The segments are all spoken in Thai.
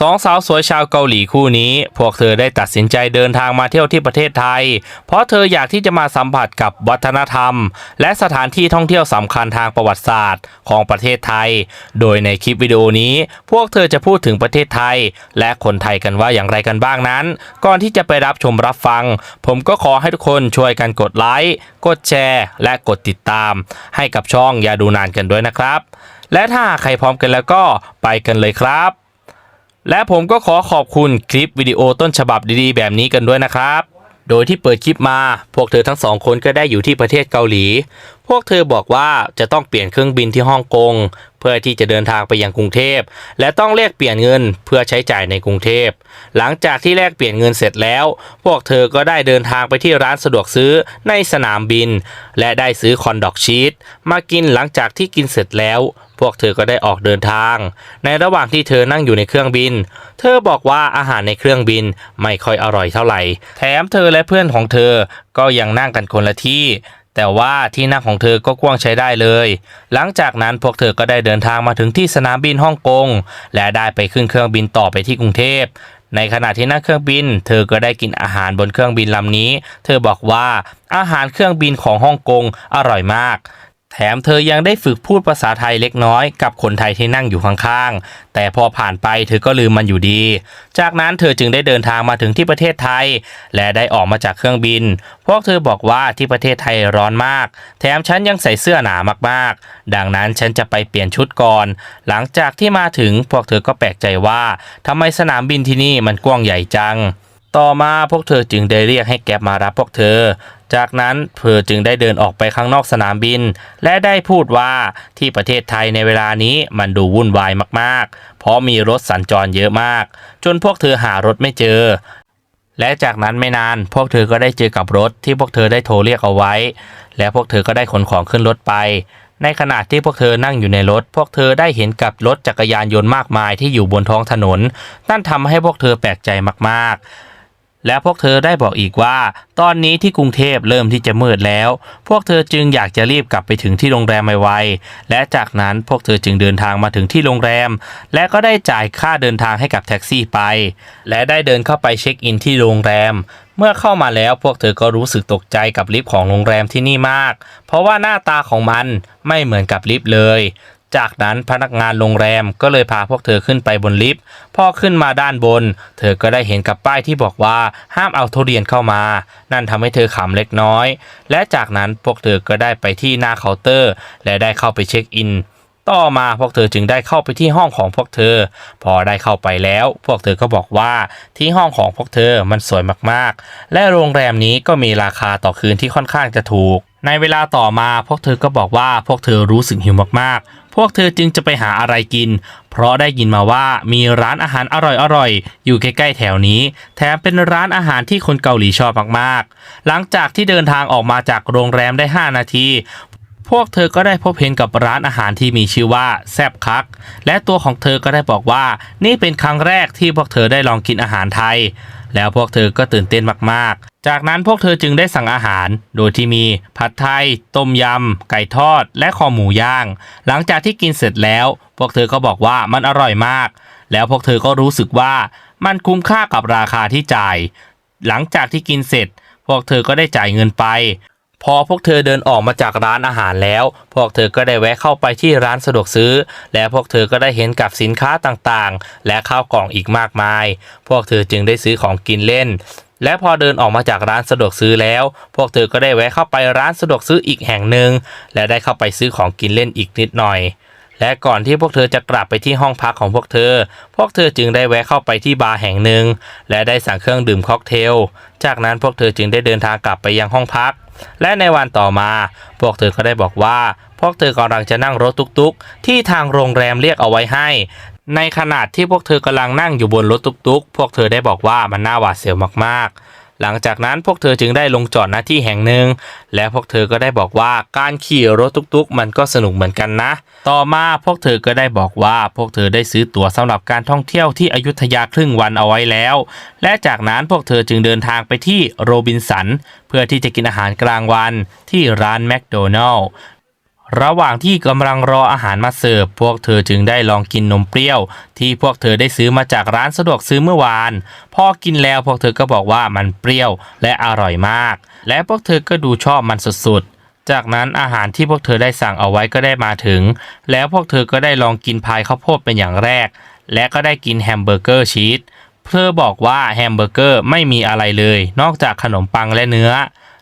สองสาวสวยชาวเกาหลีคู่นี้ พวกเธอได้ตัดสินใจเดินทางมาเที่ยวที่ประเทศไทย เพราะเธออยากที่จะมาสัมผัสกับวัฒนธรรม และสถานที่ท่องเที่ยวสำคัญทางประวัติศาสตร์ของประเทศไทย โดยในคลิปวิดีโอนี้ พวกเธอจะพูดถึงประเทศไทย และคนไทยกันว่าอย่างไรกันบ้างนั้น ก่อนที่จะไปรับชมรับฟัง ผมก็ขอให้ทุกคนช่วยกันกดไลค์กดแชร์ และกดติดตาม ให้กับช่องอย่าดูนานกันด้วยนะครับ และถ้าใครพร้อมกันแล้วก็ไปกันเลยครับ และผมก็ขอขอบคุณคลิปวิดีโอต้นฉบับดีๆ แบบนี้กันด้วยนะครับ โดยที่เปิดคลิปมา พวกเธอทั้งสองคนก็ได้อยู่ที่ประเทศเกาหลี พวกเธอบอกว่าจะต้องเปลี่ยนเครื่องบินที่ฮ่องกง เพื่อที่จะเดินทางไปยังกรุงเทพ และต้องแลกเปลี่ยนเงินเพื่อใช้จ่ายในกรุงเทพ หลังจากที่แลกเปลี่ยนเงินเสร็จแล้ว พวกเธอก็ได้เดินทางไปที่ร้านสะดวกซื้อในสนามบิน และได้ซื้อคอนดอกชีสมากินหลังจากที่กินเสร็จแล้ว พวกเธอก็ได้ออกเดินทาง ในระหว่างที่เธอนั่งอยู่ในเครื่องบิน เธอบอกว่าอาหารในเครื่องบินไม่ค่อยอร่อยเท่าไหร่ แถมเธอและเพื่อนของเธอก็ยังนั่งกันคนละที่ แต่ว่าที่นั่งของเธอก็กว้างใช้ได้เลย หลังจากนั้นพวกเธอก็ได้เดินทางมาถึงที่สนามบินฮ่องกง และได้ไปขึ้นเครื่องบินต่อไปที่กรุงเทพในขณะที่นั่งเครื่องบิน เธอก็ได้กินอาหารบนเครื่องบินลำนี้ เธอบอกว่าอาหารเครื่องบินของฮ่องกงอร่อยมาก แถมเธอยังได้ฝึกพูดภาษาไทยเล็กน้อยกับคนไทยที่นั่งอยู่ข้างๆ แต่พอผ่านไปเธอก็ลืมมันอยู่ดี จากนั้นเธอจึงได้เดินทางมาถึงที่ประเทศไทย และได้ออกมาจากเครื่องบิน พวกเธอบอกว่าที่ประเทศไทยร้อนมาก แถมฉันยังใส่เสื้อหนามากๆ ดังนั้นฉันจะไปเปลี่ยนชุดก่อน หลังจากที่มาถึงพวกเธอก็แปลกใจว่าทำไมสนามบินที่นี่มันกว้างใหญ่จังต่อมาพวกเธอจึงได้เรียกให้แก๊ปมารับพวกเธอจากนั้นเธอจึงได้เดินออกไปข้างนอกสนามบิน และได้พูดว่าที่ประเทศไทยในเวลานี้มันดูวุ่นวายมากๆ เพราะมีรถสัญจรเยอะมาก จนพวกเธอหารถไม่เจอ และจากนั้นไม่นาน พวกเธอก็ได้เจอกับรถที่พวกเธอได้โทรเรียกเอาไว้ และพวกเธอก็ได้ขนของขึ้นรถไป ในขณะที่พวกเธอนั่งอยู่ในรถ พวกเธอได้เห็นกับรถจักรยานยนต์มากมายที่อยู่บนท้องถนน นั่นทำให้พวกเธอแปลกใจมากๆ และพวกเธอได้บอกอีกว่า ตอนนี้ที่กรุงเทพเริ่มที่จะมืดแล้ว พวกเธอจึงอยากจะรีบกลับไปถึงที่โรงแรมไวๆและจากนั้นพวกเธอจึงเดินทางมาถึงที่โรงแรม และก็ได้จ่ายค่าเดินทางให้กับแท็กซี่ไป และได้เดินเข้าไปเช็คอินที่โรงแรมเมื่อเข้ามาแล้วพวกเธอก็รู้สึกตกใจกับลิฟต์ของโรงแรมที่นี่มาก เพราะว่าหน้าตาของมันไม่เหมือนกับลิฟต์เลย จากนั้นพนักงานโรงแรมก็เลยพาพวกเธอขึ้นไปบนลิฟต์พอขึ้นมาด้านบน เธอก็ได้เห็นกับป้ายที่บอกว่าห้ามเอาทุเรียนเข้ามา นั่นทำให้เธอขำเล็กน้อย และจากนั้นพวกเธอก็ได้ไปที่หน้าเคาน์เตอร์ และได้เข้าไปเช็คอินต่อมาพวกเธอจึงได้เข้าไปที่ห้องของพวกเธอ พอได้เข้าไปแล้ว พวกเธอก็บอกว่าที่ห้องของพวกเธอมันสวยมากๆ และโรงแรมนี้ก็มีราคาต่อคืนที่ค่อนข้างจะถูก ในเวลาต่อมาพวกเธอก็บอกว่าพวกเธอรู้สึกหิวมากๆ พวกเธอจึงจะไปหาอะไรกิน เพราะได้ยินมาว่ามีร้านอาหารอร่อยๆ อยู่ใกล้ๆแถวนี้ แถมเป็นร้านอาหารที่คนเกาหลีชอบมากๆ หลังจากที่เดินทางออกมาจากโรงแรมได้ 5 นาทีพวกเธอก็ได้พบเห็นกับร้านอาหารที่มีชื่อว่าแซบคัก และตัวของเธอก็ได้บอกว่า นี่เป็นครั้งแรกที่พวกเธอได้ลองกินอาหารไทย แล้วพวกเธอก็ตื่นเต้นมากๆ จากนั้นพวกเธอจึงได้สั่งอาหาร โดยที่มีผัดไทย ต้มยำ ไก่ทอด และคอหมูย่าง หลังจากที่กินเสร็จแล้ว พวกเธอก็บอกว่ามันอร่อยมาก แล้วพวกเธอก็รู้สึกว่ามันคุ้มค่ากับราคาที่จ่าย หลังจากที่กินเสร็จ พวกเธอก็ได้จ่ายเงินไป พอพวกเธอเดินออกมาจากร้านอาหารแล้ว พวกเธอก็ได้แวะเข้าไปที่ร้านสะดวกซื้อ และพวกเธอก็ได้เห็นกับสินค้าต่างๆ และข้าวกล่องอีกมากมาย พวกเธอจึงได้ซื้อของกินเล่นและพอเดินออกมาจากร้านสะดวกซื้อแล้ว พวกเธอก็ได้แวะเข้าไปร้านสะดวกซื้ออีกแห่งหนึ่ง และได้เข้าไปซื้อของกินเล่นอีกนิดหน่อย และก่อนที่พวกเธอจะกลับไปที่ห้องพักของพวกเธอ พวกเธอจึงได้แวะเข้าไปที่บาร์แห่งหนึ่ง และได้สั่งเครื่องดื่มค็อกเทล จากนั้นพวกเธอจึงได้เดินทางกลับไปยังห้องพัก และในวันต่อมา พวกเธอก็ได้บอกว่า พวกเธอกำลังจะนั่งรถตุกๆ ที่ทางโรงแรมเรียกเอาไว้ให้ ในขณะที่พวกเธอกำลังนั่งอยู่บนรถตุกๆ พวกเธอได้บอกว่ามันน่าหวาดเสียวมากๆหลังจากนั้นพวกเธอจึงได้ลงจอดหน้าที่แห่งหนึ่ง และพวกเธอก็ได้บอกว่าการขี่รถตุกๆ มันก็สนุกเหมือนกันนะ ต่อมาพวกเธอก็ได้บอกว่าพวกเธอได้ซื้อตั๋วสำหรับการท่องเที่ยวที่อยุธยาครึ่งวันเอาไว้แล้ว และจากนั้นพวกเธอจึงเดินทางไปที่โรบินสัน เพื่อที่จะกินอาหารกลางวันที่ร้านแมคโดนัลล์ระหว่างที่กำลังรออาหารมาเสิร์ฟพวกเธอจึงได้ลองกินนมเปรี้ยว ที่พวกเธอได้ซื้อมาจากร้านสะดวกซื้อเมื่อวาน พอกินแล้วพวกเธอก็บอกว่ามันเปรี้ยวและอร่อยมาก และพวกเธอก็ดูชอบมันสุดๆ จากนั้นอาหารที่พวกเธอได้สั่งเอาไว้ก็ได้มาถึง แล้วพวกเธอก็ได้ลองกินพายข้าวโพดเป็นอย่างแรก และก็ได้กินแฮมเบอร์เกอร์ชีสเพื่อบอกว่าแฮมเบอร์เกอร์ไม่มีอะไรเลย นอกจากขนมปังและเนื้อ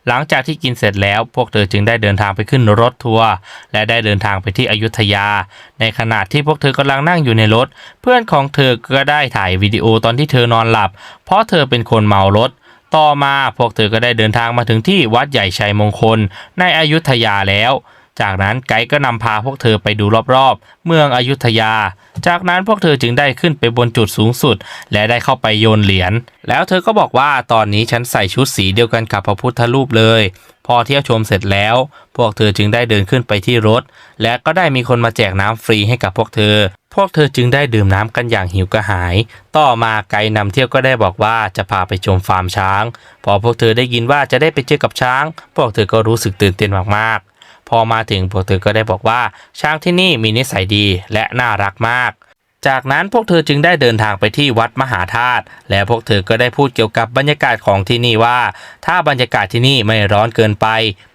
หลังจากที่กินเสร็จแล้ว พวกเธอจึงได้เดินทางไปขึ้นรถทัวร์และได้เดินทางไปที่อยุธยา ในขณะที่พวกเธอกำลังนั่งอยู่ในรถ เพื่อนของเธอก็ได้ถ่ายวิดีโอตอนที่เธอนอนหลับ เพราะเธอเป็นคนเมารถ ต่อมาพวกเธอก็ได้เดินทางมาถึงที่วัดใหญ่ชัยมงคล ในอยุธยาแล้ว จากนั้นไกด์ก็นำพาพวกเธอไปดูรอบๆ เมืองอยุธยา จากนั้นพวกเธอจึงได้ขึ้นไปบนจุดสูงสุด และได้เข้าไปโยนเหรียญ แล้วเธอก็บอกว่าตอนนี้ฉันใส่ชุดสีเดียวกันกับพระพุทธรูปเลย พอเที่ยวชมเสร็จแล้ว พวกเธอจึงได้เดินขึ้นไปที่รถ และก็ได้มีคนมาแจกน้ำฟรีให้กับพวกเธอ พวกเธอจึงได้ดื่มน้ำกันอย่างหิวกระหาย ต่อมาไกด์นำเที่ยวก็ได้บอกว่าจะพาไปชมฟาร์มช้าง พอพวกเธอได้ยินว่าจะได้ไปเจอกับช้าง พวกเธอก็รู้สึกตื่นเต้นมากๆ พอมาถึงพวกเธอก็ได้บอกว่าช้างที่นี่มีนิสัยดีและน่ารักมาก จากนั้นพวกเธอจึงได้เดินทางไปที่วัดมหาธาตุและพวกเธอก็ได้พูดเกี่ยวกับบรรยากาศของที่นี่ว่า ถ้าบรรยากาศที่นี่ไม่ร้อนเกินไป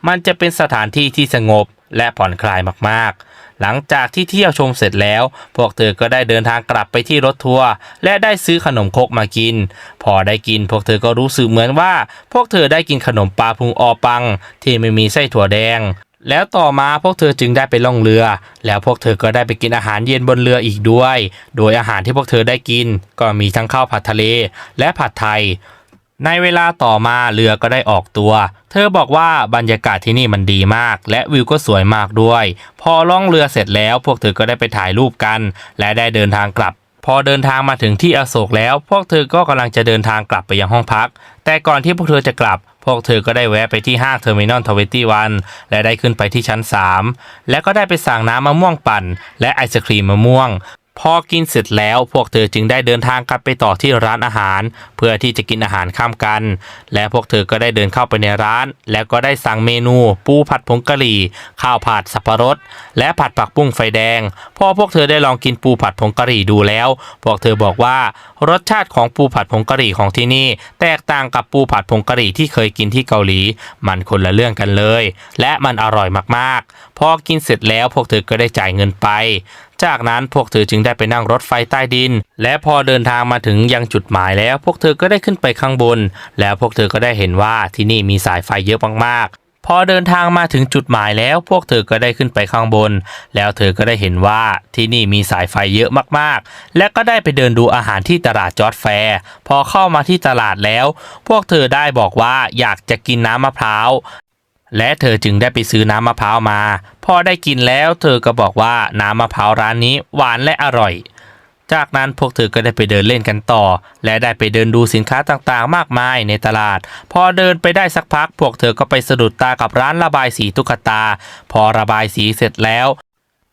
มันจะเป็นสถานที่ที่สงบและผ่อนคลายมากๆ หลังจากที่เที่ยวชมเสร็จแล้ว พวกเธอก็ได้เดินทางกลับไปที่รถทัวร์และได้ซื้อขนมครกมากิน พอได้กินพวกเธอก็รู้สึกเหมือนว่า พวกเธอได้กินขนมปลาพุงออปัง ที่ไม่มีไส้ถั่วแดง แล้วต่อมาพวกเธอจึงได้ไปล่องเรือ แล้วพวกเธอก็ได้ไปกินอาหารเย็นบนเรืออีกด้วย โดยอาหารที่พวกเธอได้กิน ก็มีทั้งข้าวผัดทะเล และผัดไทย ในเวลาต่อมาเรือก็ได้ออกตัว เธอบอกว่าบรรยากาศที่นี่มันดีมาก และวิวก็สวยมากด้วย พอล่องเรือเสร็จแล้ว พวกเธอก็ได้ไปถ่ายรูปกัน และได้เดินทางกลับ พอเดินทางมาถึงที่อโศกแล้ว พวกเธอก็กำลังจะเดินทางกลับไปยังห้องพัก แต่ก่อนที่พวกเธอจะกลับ พวกเธอก็ได้แวะไปที่ห้างเทอร์มินอลทเวนตี้วันและได้ขึ้นไปที่ชั้น 3 และก็ได้ไปสั่งน้ำมะม่วงปั่น และไอศครีมมะม่วง พอกินเสร็จแล้วพวกเธอจึงได้เดินทางกลับไปต่อที่ร้านอาหาร เพื่อที่จะกินอาหารข้ามกัน และพวกเธอก็ได้เดินเข้าไปในร้าน แล้วก็ได้สั่งเมนู ปูผัดผงกะหรี่ ข้าวผัดสับปะรด และผัดผักบุ้งไฟแดง พอพวกเธอได้ลองกินปูผัดผงกะหรี่ดูแล้ว พวกเธอบอกว่ารสชาติของปูผัดผงกะหรี่ของที่นี่ แตกต่างกับปูผัดผงกะหรี่ที่เคยกินที่เกาหลี มันคนละเรื่องกันเลย และมันอร่อยมากๆ พอกินเสร็จแล้วพวกเธอก็ได้จ่ายเงินไป จากนั้นพวกเธอจึงได้ไปนั่งรถไฟใต้ดิน และพอเดินทางมาถึงยังจุดหมายแล้ว พวกเธอก็ได้ขึ้นไปข้างบน แล้วพวกเธอก็ได้เห็นว่าที่นี่มีสายไฟเยอะมากๆ พอเดินทางมาถึงจุดหมายแล้ว พวกเธอก็ได้ขึ้นไปข้างบน แล้วเธอก็ได้เห็นว่าที่นี่มีสายไฟเยอะมากๆ และก็ได้ไปเดินดูอาหารที่ตลาดจอร์ดแฟร์พอเข้ามาที่ตลาดแล้ว พวกเธอได้บอกว่าอยากจะกินน้ำมะพร้าว และเธอจึงได้ไปซื้อน้ำมะพร้าวมา พอได้กินแล้วเธอก็บอกว่าน้ำมะพร้าวร้านนี้หวานและอร่อย จากนั้นพวกเธอก็ได้ไปเดินเล่นกันต่อ และได้ไปเดินดูสินค้าต่างๆ มากมายในตลาด พอเดินไปได้สักพัก พวกเธอก็ไปสะดุดตากับร้านระบายสีตุ๊กตา พอระบายสีเสร็จแล้ว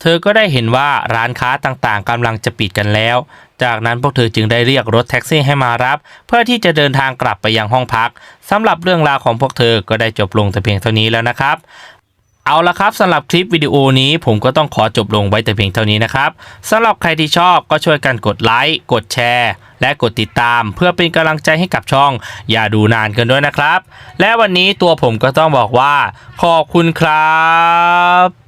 เธอก็ได้เห็นว่าร้านค้าต่างๆกำลังจะปิดกันแล้ว จากนั้นพวกเธอจึงได้เรียกรถแท็กซี่ให้มารับ เพื่อที่จะเดินทางกลับไปยังห้องพักสำหรับเรื่องราวของพวกเธอก็ได้จบลงแต่เพียงเท่านี้แล้วนะครับเอาละครับสำหรับคลิปวิดีโอนี้ผมก็ต้องขอจบลงไว้แต่เพียงเท่านี้นะครับสำหรับใครที่ชอบก็ช่วยกันกดไลค์กดแชร์ และกดติดตาม เพื่อเป็นกำลังใจให้กับช่อง อย่าดูนานกันด้วยนะครับ และวันนี้ตัวผมก็ต้องบอกว่า ขอบคุณครับ